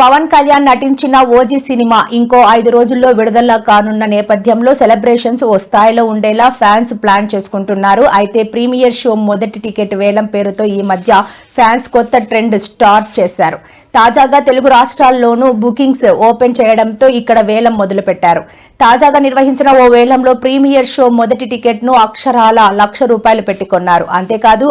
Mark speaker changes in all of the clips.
Speaker 1: పవన్ కళ్యాణ్ నటించిన OG cinema ఇంకో ఐదు రోజుల్లో విడుదల కానున్న నేపథ్యంలో సెలబ్రేషన్స్ ఓ స్థాయిలో ఉండేలా ఫ్యాన్స్ ప్లాన్ చేసుకుంటున్నారు. అయితే ప్రీమియర్ షో మొదటి టికెట్ వేలం పేరుతో ఈ మధ్య ఫ్యాన్స్ కొత్త ట్రెండ్ స్టార్ట్ చేశారు. తాజాగా తెలుగు రాష్ట్రాల్లోనూ బుకింగ్స్ ఓపెన్ చేయడంతో ఇక్కడ వేలం మొదలుపెట్టారు. తాజాగా నిర్వహించిన ఓ వేలంలో ప్రీమియర్ షో మొదటి టికెట్ను అక్షరాల లక్ష రూపాయలు పెట్టుకున్నారు. అంతేకాదు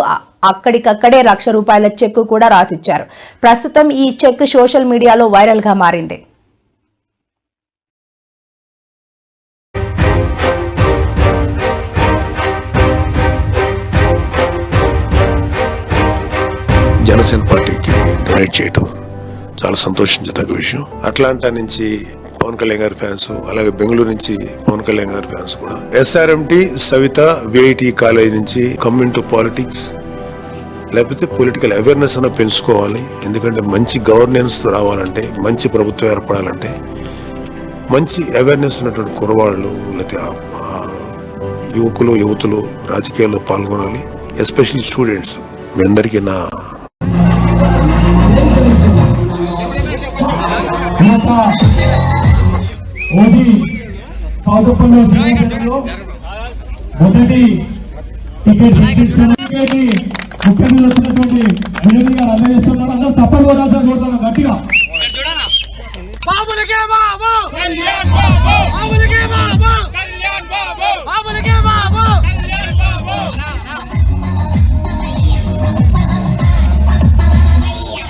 Speaker 1: అక్కడికక్కడే లక్ష రూపాయల చెక్కు కూడా రాసిచ్చారు. ప్రస్తుతం ఈ చెక్ సోషల్ మీడియాలో వైరల్గా మారింది.
Speaker 2: జనసేన పార్టీకి డొనేట్ చేయటం చాలా సంతోషించదగ్గ విషయం. అట్లాంటా నుంచి పవన్ కళ్యాణ్ గారి ఫ్యాన్స్ అలాగే బెంగళూరు నుంచి పవన్ కళ్యాణ్ గారి ఫ్యాన్స్ కూడా. ఎస్ఆర్ఎంటి సవిత విఐటి కాలేజ్ నుంచి కమ్యూన్ టు పాలిటిక్స్ లేకపోతే పొలిటికల్ అవేర్నెస్ అన్న పెంచుకోవాలి. ఎందుకంటే మంచి గవర్నెన్స్ రావాలంటే మంచి ప్రభుత్వం ఏర్పడాలంటే మంచి అవేర్నెస్ ఉన్నటువంటి కురవాళ్ళు లేకపోతే యువకులు యువతులు రాజకీయాల్లో పాల్గొనాలి. ఎస్పెషల్లీ స్టూడెంట్స్ మీ అందరికీ నా
Speaker 3: మొదటి టికెట్ ఎక్కించిన టికెట్ ముఖ్య మీద వచ్చినటువంటి వెలుగు గారు అందజేస్తున్నారు అందరూ తప్పలు కొడాల్సిన కోరుతున్నాం గట్టిగా.